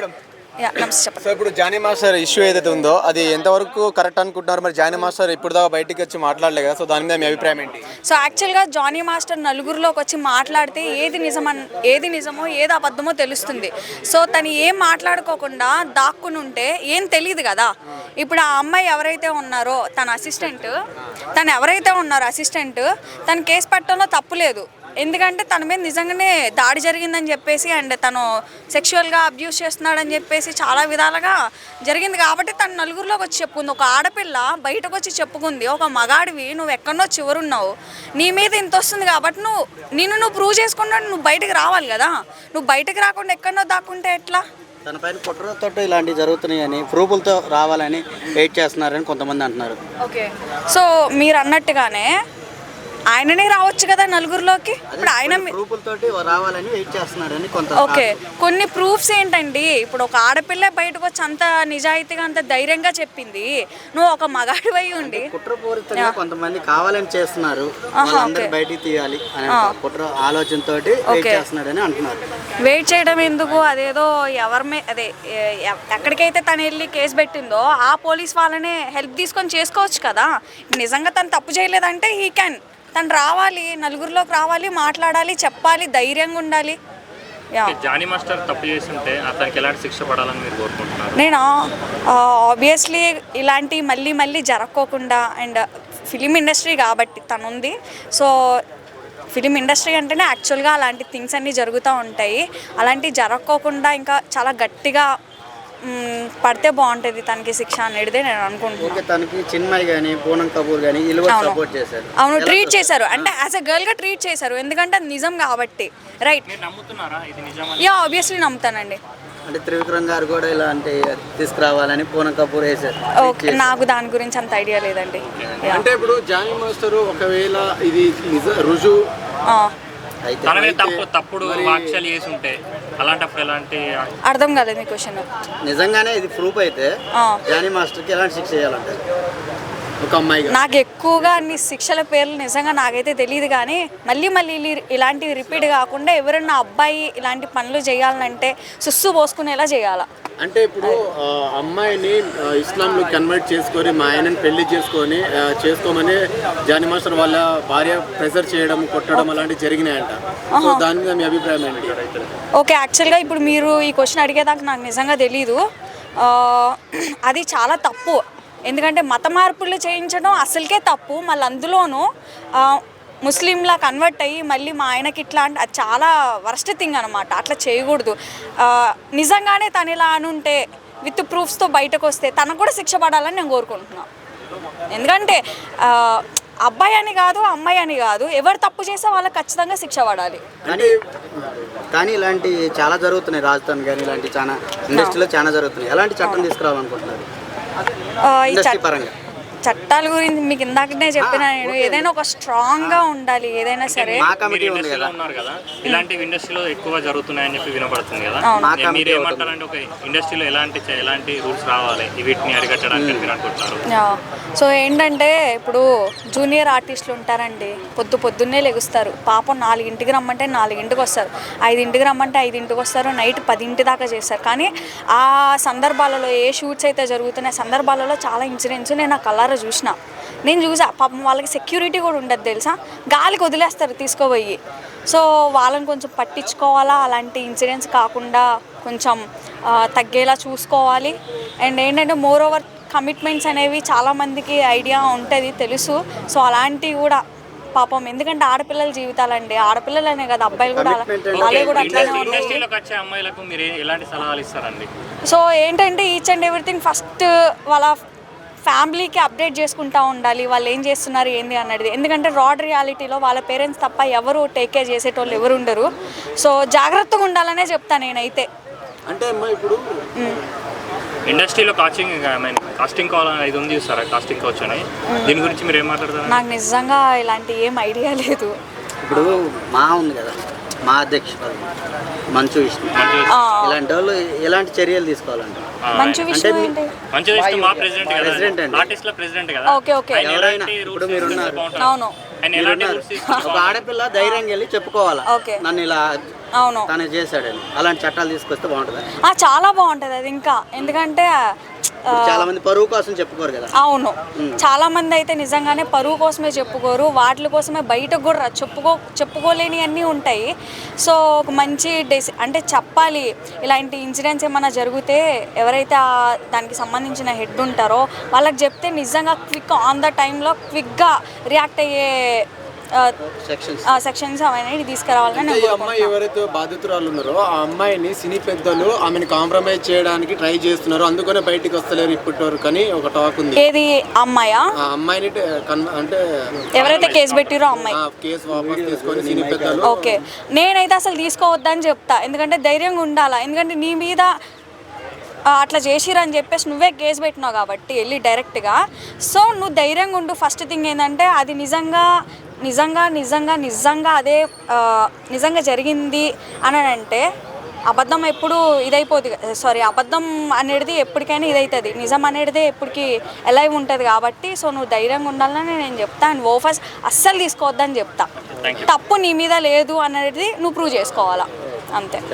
Madam. So ఇప్పుడు Jani master issue ఏదైతే ఉందో అది ఎంతవరకు కరెక్ట్ అనుకుంటున్నారు? మరి జానీ మాస్టర్ ఇప్పుడు దాకా బయటికి వచ్చి మాట్లాడలేదు కదా సో దాని మీద మీ అభిప్రాయం ఏంటి? సో యాక్చువల్గా జానీ మాస్టర్ నలుగురిలోకి వచ్చి మాట్లాడితే ఏది నిజమన్ ఏది నిజమో ఏది అబద్ధమో తెలుస్తుంది. సో తను ఏం మాట్లాడుకోకుండా దాక్కుని ఉంటే ఏం తెలియదు కదా. ఇప్పుడు ఆ అమ్మాయి ఎవరైతే ఉన్నారో తన అసిస్టెంట్ తను ఎవరైతే ఉన్నారో అసిస్టెంట్ తన కేసు పెట్టడంలో తప్పు లేదు. ఎందుకంటే తన మీద నిజంగానే దాడి జరిగిందని చెప్పేసి అండ్ తను సెక్షువల్గా అబ్యూస్ చేస్తున్నాడని చెప్పేసి చాలా విధాలుగా జరిగింది కాబట్టి తను నలుగురిలోకి వచ్చి చెప్పుకుంది. ఒక ఆడపిల్ల బయటకు వచ్చి చెప్పుకుంది. ఒక మగాడివి నువ్వు ఎక్కడో చివరున్నావు. నీ మీద ఇంత వస్తుంది కాబట్టి నువ్వు నిన్ను నువ్వు ప్రూవ్ చేసుకున్నా నువ్వు బయటకు రావాలి కదా. నువ్వు బయటకు రాకుండా ఎక్కడో దాక్కుంటే ఎట్లా? తన పైన కుట్రతో ఇలాంటివి జరుగుతున్నాయని ప్రూఫులతో రావాలని వెయిట్ చేస్తున్నారని కొంతమంది అంటున్నారు. ఓకే సో మీరు అన్నట్టుగానే ఆయననే రావచ్చు కదా నలుగురిలోకి? ఇప్పుడు ఆయన రావాలని వెయిట్ చేస్తున్నారని కొంత ఓకే. కొన్ని ప్రూఫ్స్ ఏంటండి? ఇప్పుడు ఒక ఆడపిల్ల బయటకు వచ్చి అంత నిజాయితీగా అంత ధైర్యంగా చెప్పింది. నువ్వు ఒక మగాడి అయి ఉండి. కుట్రపూరితంగా కొంతమంది కావాలని చేస్తున్నారు. బయటికి తీయాలి కుట్ర ఆలోచనతోటి వెయిట్ చేస్తున్నాడని అంటున్నారు. వెయిట్ చేయడం ఎందుకు? అదేదో ఎవరి మే అదే ఎక్కడికైతే తను వెళ్ళి కేసు పెట్టిందో ఆ పోలీస్ వాళ్ళనే హెల్ప్ తీసుకొని చేసుకోవచ్చు కదా. నిజంగా తను తప్పు చేయలేదంటే హీ క్యాన్ తను రావాలి నలుగురిలోకి రావాలి మాట్లాడాలి చెప్పాలి ధైర్యంగా ఉండాలి. యా. జానీ మాస్టర్ తప్పు చేస్తుంటే అతనికి ఎలాంటి శిక్ష పడాలని మీరు కోరుకుంటున్నారు? నేను ఆబ్వియస్లీ ఇలాంటి మళ్ళీ మళ్ళీ జరగకోకుండా అండ్ ఫిలిం ఇండస్ట్రీ కాబట్టి తను ఉంది సో ఫిలిం ఇండస్ట్రీ అంటేనే యాక్చువల్గా అలాంటి థింగ్స్ అన్నీ జరుగుతూ ఉంటాయి. అలాంటివి జరగకోకుండా ఇంకా చాలా గట్టిగా పడితే బాగుంటుంది తనకి శిక్ష అనేది నేను అనుకుంటున్నాను ఓకే తనకి చిన్మయ్ కానీ పూనం కపూర్ కానీ వీళ్ళు కూడా సపోర్ట్ చేశారు. అవును ట్రీట్ చేశారు. అంటే యాజ్ ఎ గర్ల్గా ట్రీట్ చేశారు. ఎందుకంటే అది నిజం కాబట్టి. రైట్ మీరు నమ్ముతున్నారా ఇది నిజమని? యా ఆబ్వియస్లీ నమ్ముతానండి. అంటే త్రివిక్రమ్ గారు కూడా ఇలాంటి తీసుకురావాలని పూనం కపూర్ వేశారు. ఓకే నాకు దాని గురించి అంత ఐడియా లేదండి. అంటే ఇప్పుడు జానీ మాస్టర్ ఒకవేళ ఇది నిజ రుజువు తన మీద తప్పు తప్పుడు వ్యాఖ్యలు చేసి ఉంటే అలాంటప్పుడు ఎలాంటి అర్థం కాలేదు మీ క్వశ్చన్ నిజంగానే ఇది ప్రూఫ్ అయితే. జానీ మాస్టర్కి ఎలాంటి శిక్ష చేయాలంటారు ఒక అమ్మాయిగా? నాకు ఎక్కువగా అన్ని శిక్షల పేర్లు నిజంగా నాకైతే తెలియదు కానీ మళ్ళీ మళ్ళీ ఇలి- ఇలాంటివి రిపీట్ కాకుండా ఎవరైనా అబ్బాయి ఇలాంటి పనులు చేయాలంటే సుస్సు పోసుకునేలా చేయాలా. అంటే ఇప్పుడు ఆ, అమ్మాయిని ఆ, ఇస్లాంలో కన్వర్ట్ చేసుకొని మా ఆయనని పెళ్ళి చేసుకొని ఆ, చేసుకోమని జానీ మాస్టర్ వాళ్ళ భార్య ప్రెజర్ చేయడం కొట్టడం అలాంటివి జరిగినాయంట. సో దాని మీద మీ అభిప్రాయం ఏంటి? ఓకే యాక్చువల్గా ఇప్పుడు మీరు ఈ క్వశ్చన్ అడిగేదాకా నాకు నిజంగా తెలీదు. ఆ, అది చాలా తప్పు. ఎందుకంటే మత మార్పులు చేయించడం అసలుకే తప్పు. మళ్ళీ అందులోనూ ముస్లింలా కన్వర్ట్ అయ్యి మళ్ళీ మా ఆయనకి ఇట్లా అంటే అది చాలా వరస్ట్ థింగ్ అనమాట అట్లా చేయకూడదు. నిజంగానే తను ఇలా అనుంటే విత్ ప్రూఫ్స్తో బయటకు వస్తే తనకు కూడా శిక్ష పడాలని నేను కోరుకుంటున్నాను ఎందుకంటే అబ్బాయి అని కాదు అమ్మాయి అని కాదు ఎవరు తప్పు చేస్తే వాళ్ళకి ఖచ్చితంగా శిక్ష పడాలి. కానీ ఇలాంటి చాలా జరుగుతున్నాయి రాజధాని కానీ ఇలాంటి చాలా ఇండస్ట్రీలో చాలా జరుగుతున్నాయి. ఎలాంటి చట్టం తీసుకురావాలనుకుంటున్నారు? ఈ ఇండస్ట్రీ చట్ట పరంగా చట్టాల గురించి మీకు ఇందాకనే చెప్పిన నేను. ఏదైనా ఒక స్ట్రాంగ్గా ఉండాలి ఏదైనా సరే. మా మీరు కమిటీ ఉంది ఇండస్ట్రీలో కదా. ఉన్నారు కదా. ఇలాంటివి ఇండస్ట్రీలో ఎక్కువ జరుగుతున్నాయని చెప్పి వినపడుతుంది కదా. మా మీరు కమిటీ ఏమంటారంటే ఒక ఇండస్ట్రీలో ఎలాంటి ఎలాంటి రూల్స్ రావాలి? వీటిని అరికట్టడానికి మీరు అనుకుంటున్నారు. సో ఏంటంటే ఇప్పుడు జూనియర్ ఆర్టిస్టులు ఉంటారండి. పొద్దు పొద్దున్నే లెగుస్తారు. పాపం నాలుగింటికి రమ్మంటే నాలుగింటికి వస్తారు. ఐదింటికి రమ్మంటే ఐదింటికి వస్తారు. నైట్ పదింటి దాకా చేస్తారు. కానీ ఆ సందర్భాలలో ఏ షూట్స్ అయితే జరుగుతున్నాయి సందర్భాలలో చాలా ఇన్సిడెంట్స్ నేను ఆ కలర్ చూసిన. నేను చూసా పాపం వాళ్ళకి సెక్యూరిటీ కూడా ఉండదు తెలుసా? గాలికి వదిలేస్తారు తీసుకోపోయి. సో వాళ్ళని కొంచెం పట్టించుకోవాలా? అలాంటి ఇన్సిడెంట్స్ కాకుండా కొంచెం తగ్గేలా చూసుకోవాలి. అండ్ ఏంటంటే మోర్ ఓవర్ కమిట్మెంట్స్ అనేవి చాలామందికి ఐడియా ఉంటుంది తెలుసు. సో అలాంటివి కూడా పాపం. ఎందుకంటే ఆడపిల్లల జీవితాలండి ఆడపిల్లలనే కదా అబ్బాయిలు కూడా అలా- వాళ్ళే కూడా అట్లానే ఉన్నారు. ఇండస్ట్రీలోకి వచ్చే అమ్మాయిలకు మీరు ఏ- ఎలాంటి సలహాలు ఇస్తారండి? సో ఏంటంటే ఈచ్ అండ్ ఎవ్రీథింగ్ ఫస్ట్ వాళ్ళ ఫ్యామిలీకి అప్డేట్ చేసుకుంటా ఉండాలి వాళ్ళు ఏం చేస్తున్నారు ఏంది అన్నది. ఎందుకంటే రాడ్ రియాలిటీలో వాళ్ళ పేరెంట్స్ తప్ప ఎవరు టేక్ కేర్ చేసేటోళ్ళు ఎవరు ఉండరు. సో జాగ్రత్తగా ఉండాలనే చెప్తాను నేనైతే. అంటే అమ్మా ఇప్పుడు ఇండస్ట్రీలో casting I mean casting call ఇది ఉంది చూస్తారా? కాస్టింగ్ కోచ్ అని. దీని గురించి మీరు ఏం మాట్లాడతారు? నాకు నిజంగా ఇలాంటి ఏం ఐడియా లేదు. ఇప్పుడు మా ఉంది కదా మా అధ్యక్షుడు మంచు విష్ణు. ఇలాంటి వాళ్ళు ఎలాంటి చర్యలు తీసుకోవాలంటే మంచు విషయం ఏంటి? మంచి విష్ణు మా ప్రెసిడెంట్ President కదా. అండి. ఆర్టిస్ట్లో ప్రెసిడెంట్ కదా. Okay okay. ఆయన ఎవరైనా ఎలాంటి ఇప్పుడు rules మీరు తీసుకుంటే ఉన్నారు. బాగుంటుంది? అవును. ఆయన ఎలాంటి ఒక ఆడపిల్ల ధైర్యంగా వెళ్ళి చెప్పుకోవాలా? ఓకే. నన్ను ఇలా అవును. తను చేశాడని. అలాంటి చట్టాలు తీసుకొస్తే బాగుంటుందా? ఆ, చాలా బాగుంటుంది అది ఇంకా. ఎందుకంటే చాలా మంది పరువు కోసం చెప్పుకోరు కదా. అవును. చాలా మంది అయితే నిజంగానే పరువు కోసమే చెప్పుకోరు వాటి కోసమే బయటకు కూడా చెప్పుకో చెప్పుకోలేని అన్నీ ఉంటాయి. సో ఒక మంచి డెసి అంటే చెప్పాలి ఇలాంటి ఇన్సిడెంట్స్ ఏమైనా జరిగితే ఎవరైతే దానికి సంబంధించిన హెడ్ ఉంటారో వాళ్ళకి చెప్తే నిజంగా క్విక్ ఆన్ ద టైంలో క్విక్గా రియాక్ట్ అయ్యే సెక్షన్స్ అవన్నీ తీసుకురావాలని ఈ అమ్మాయి. ఎవరైతే బాధితురాలు ఉన్నారో ఆ అమ్మాయిని సినీ పెద్దలు ఆమెను కాంప్రమైజ్ చేయడానికి ట్రై చేస్తున్నారు. అందుకనే బయటికి వస్తలేరు ఇప్పటి వరకు అని ఒక టాక్ ఉంది. ఏది అమ్మాయా? ఆ అమ్మాయిని కన్- అంటే ఎవరైతే కేసు పెట్టిరో అమ్మాయి. ఆ కేసు వాపస్ తీసుకొని సినీ పెద్దలు. ఓకే. నేనైతే అసలు తీసుకోవద్దని చెప్తా. ఎందుకంటే ధైర్యంగా ఉండాలా? ఎందుకంటే నీ మీద అట్లా చేసిరని చెప్పేసి నువ్వే కేసు పెట్టినావు కాబట్టి వెళ్ళి డైరెక్ట్గా. సో నువ్వు ధైర్యంగా ఉండు. ఫస్ట్ థింగ్ ఏంటంటే అది నిజంగా నిజంగా నిజంగా నిజంగా అదే నిజంగా జరిగింది అని అంటే అబద్ధం ఎప్పుడు ఇదైపోతుంది సారీ అబద్ధం అనేది ఎప్పటికైనా ఇదవుతుంది నిజం అనేది ఎప్పటికీ ఎలా ఉంటుంది కాబట్టి సో నువ్వు ధైర్యంగా ఉండాలని నేను చెప్తా. అండ్ ఓఫర్స్ అస్సలు తీసుకోవద్దని చెప్తా. తప్పు నీ మీద లేదు అనేది నువ్వు ప్రూవ్ చేసుకోవాలా. అంతే.